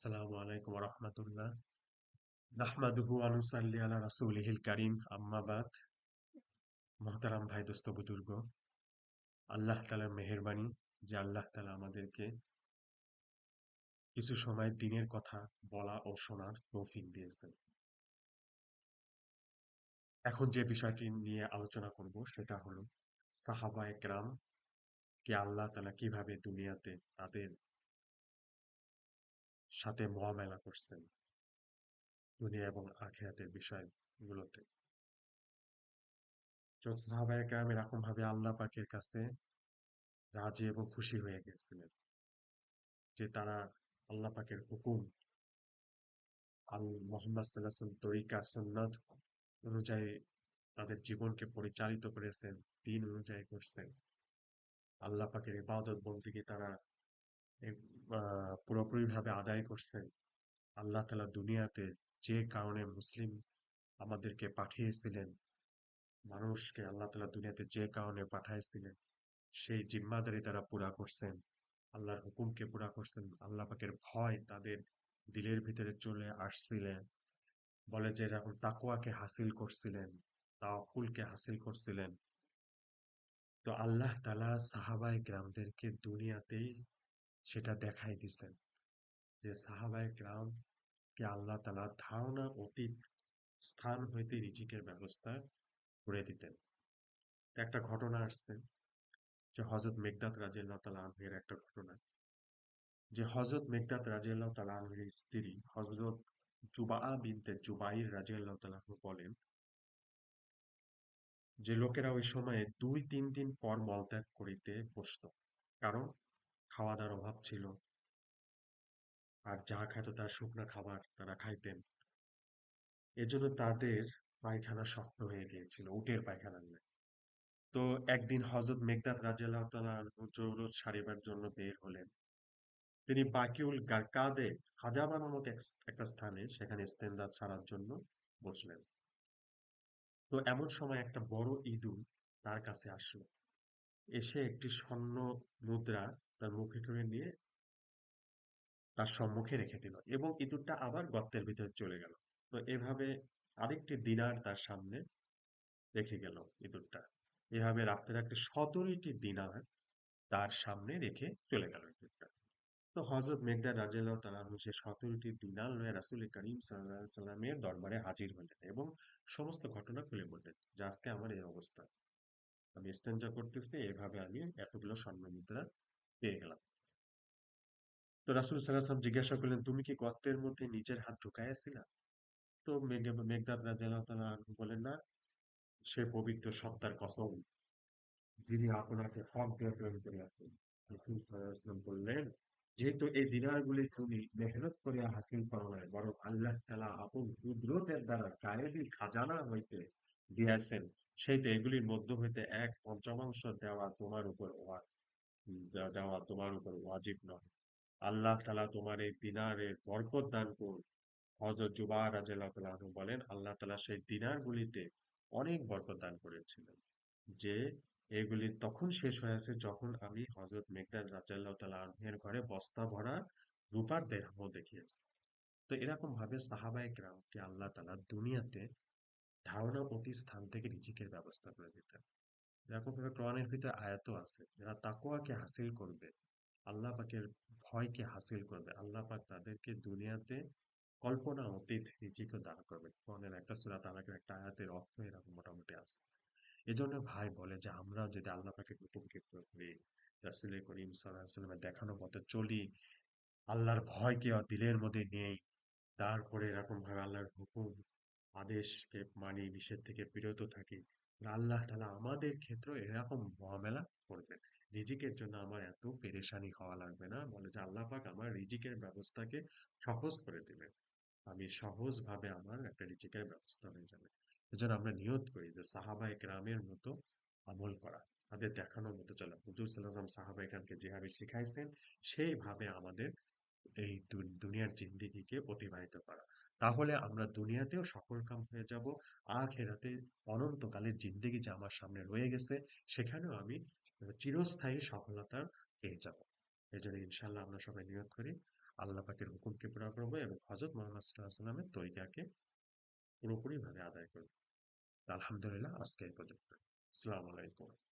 ভাই আল্লাহ যে আল্লাহ আমাদেরকে কিছু সময় দিনের কথা বলা ও শোনার তৌফিক দিয়েছেন। এখন যে বিষয়টি নিয়ে আলোচনা করব, সেটা হলো সাহাবা একরাম কে আল্লাহ তাআলা কীভাবে দুনিয়াতে তাদের সাথে মোয়ামেলা করছেন দুনিয়া এবং আখিরাতের বিষয়গুলোতে। কেরাম এরকম ভাবে আল্লাহ পাকের কাছে রাজি এবং খুশি হয়ে গেছিলেন যে তারা আল্লাহ পাকের হুকুম আল মোহাম্মদ সাল্লাহ তরিকা সন্ন্যত অনুযায়ী তাদের জীবনকে পরিচালিত করেছেন, দিন অনুযায়ী করছেন। আল্লাহ পাকের ইবাদত বন্দিকে তারা পুরোপুরিভাবে আদায় করছেন। আল্লাহ তালা দুনিয়াতে যে কারণে মুসলিম আমাদেরকে পাঠিয়েছিলেন, মানুষকে আল্লাহ তালা দুনিয়াতে যে কারণে পাঠাইছিলেন, সেই জিম্মাদারি তারা পুরা করছেন। আল্লাহর হুকুমকে পুরা করছেন। আল্লাহ পাকের ভয় তাদের দিলের ভিতরে চলে আসছিলেন। বলে যে এরকম তাকুয়াকে হাসিল করছিলেন, তাওয়াক্কুলকে হাসিল করছিলেন। তো আল্লাহ তালা সাহাবাই গ্রামদেরকে দুনিয়াতেই সেটা দেখাই দিছেন যে সাহাবাই গ্রাম কে আল্লাহ তালা ধারণা অতীত স্থান হইতে রিজিকের ব্যবস্থা করে দিতেন। একটা ঘটনা আসছে যে হজরত মেঘদাত রাজিয়াল্লাহ তালা আনহের একটা ঘটনা। যে হজরত মেঘদাত রাজিয়াল্লাহ তালা আনহের স্ত্রী হজরত জুবা বিনতে জুবাইর রাজিয়াল্লাহ তালাহ বলেন, যে লোকেরা ওই সময়ে দুই তিন দিন পর মলত্যাগ করিতে বসত, কারণ খাওয়া দাওয়ার অভাব ছিল। আর যা খাইত তার শুকনা খাবার তারা খাইতেন। এজন্য তাদের পায়খানা শক্ত হয়ে গিয়েছিল, উটের পায়খানা নিয়ে। তো একদিন হজরত মেঘদাত রাজিয়াল্লাহ তালা জরুরত সারিবার জন্য বের হলেন। তিনি বাকিউল গারকাদে হাজাবা নামক একটা স্থানে সেখানে ইস্তেন্দাত ছাড়ার জন্য বসলেন। তো এমন সময় একটা বড় ইঁদুর তার কাছে আসলো। এসে একটি স্বর্ণ মুদ্রা তার মুখে করে নিয়ে তার সম্মুখে রেখে দিল এবং ইঁদুরটা আবার গর্তের ভিতরে চলে গেল। তো এভাবে আরেকটি দিনার তার সামনে রেখে গেল ইঁদুরটা। এভাবে রাখতে রাখতে সতেরোটি দিনার তার সামনে রেখে চলে গেল ইঁদুরটা। তো হজরত মেঘদার রাজিয়াল্লাহ তালাহু সে সতেরোটি দিনার লয়ে রাসুল করিম সাল্লামের দরবারে হাজির হলেন এবং সমস্ত ঘটনা খুলে বললেন যে আজকে আমার এই অবস্থা। আমি ইস্তেঞ্জা করতেছি, এভাবে আমি এতগুলো স্বর্ণ মুদ্রা পেয়ে গেলাম। তো রাসুল সাল্লাহাম জিজ্ঞাসা করলেন, তুমি কি গর্তের মধ্যে নিজের হাত ঢুকাইয়াছিলা তো মেঘদাদ তালাহু বলেন, না, সে পবিত্র সত্তার কসম, যিনি আপনাকে হক দিয়ে প্রেরণ করিয়াছেন বললেন, যেহেতু এই দিনারগুলি তুমি মেহনত করিয়া হাসিল করো নাই, বরং আল্লাহ তালা আপন কুদরতের দ্বারা গায়েবী খাজানা হইতে দিয়াছেন সেই এগুলির মধ্য হইতে এক পঞ্চমাংশ দেওয়া তোমার উপর দেওয়া তোমার উপর ওয়াজিব নয়। আল্লাহ তালা তোমার এই দিনারের বরকত দান করুন। হজরত জুবা রাজু বলেন, আল্লাহ তালা সেই দিনারগুলিতে অনেক বরকত দান করেছিলেন, যে এগুলি তখন শেষ হয়েছে যখন আমি হজরত রাজাল্লাহ তালা আনহের ঘরে বস্তা ভরা রূপার দেহ দেখিয়েছি। তো এরকম ভাবে সাহাবাই গ্রামকে আল্লাহ তালা দুনিয়াতে ধারণা অতি স্থান থেকে রিজিকের ব্যবস্থা করে দিতেন এরকম ভাবে কোরআনের ভিতরে আয়াত আছে, যারা তাকোয়াকে হাসিল করবে, আল্লাহ পাকের ভয়কে হাসিল করবে, আল্লাহ পাক তাদেরকে দুনিয়াতে কল্পনা, অতীত রিজিকও দান করবে। কোরআনের একটা সুরা তালাকের একটা আয়াতের অর্থ এরকম মোটামুটি আছে। এজন্য ভাই বলে যে, আমরা যদি আল্লাহ পাকে হুকুমকে করি রাসুল করিম সাল্লামের দেখানো পথে চলি, আল্লাহর ভয়কে দিলের মধ্যে নেই, তারপরে এরকম ভাবে আল্লাহর হুকুম আদেশকে মানি নিষেধ থেকে বিরত থাকি। আল্লাহ তালা আমাদের ক্ষেত্রে এরকম মহামেলা করবেন। রিজিকের জন্য আমার এত পেরেশানি হওয়া লাগবে না। বলে যে আল্লাহ পাক আমার রিজিকের ব্যবস্থাকে সহজ করে দিবেন। আমি সহজভাবে আমার একটা রিজিকের ব্যবস্থা হয়ে যাবে। এজন্য আমরা নিয়ত করি যে সাহাবাই গ্রামের মতো আমল করা, তাদের দেখানোর মতো চলা। হুজুর সাল্লাম সাহাবাই গ্রামকে যেভাবে শিখাইছেন, সেইভাবে আমাদের এই দুনিয়ার জিন্দিগিকে অতিবাহিত করা। তাহলে আমরা দুনিয়াতেও সফল কাম হয়ে যাব। আখেরাতে অনন্তকালের জিন্দিগি যে আমার সামনে রয়ে গেছে, সেখানেও আমি চিরস্থায়ী সফলতার পেয়ে যাব। এই জন্য ইনশাল্লাহ আমরা সবাই নিয়োগ করি। আল্লাহ পাকের হুকুমকে পুরা করব এবং হজরত মোহাম্মদ সাল্লামের তরিকাকে পুরোপুরিভাবে আদায় করব। আলহামদুলিল্লাহ, আজকে এই পর্যন্ত। আসসালামু আলাইকুম।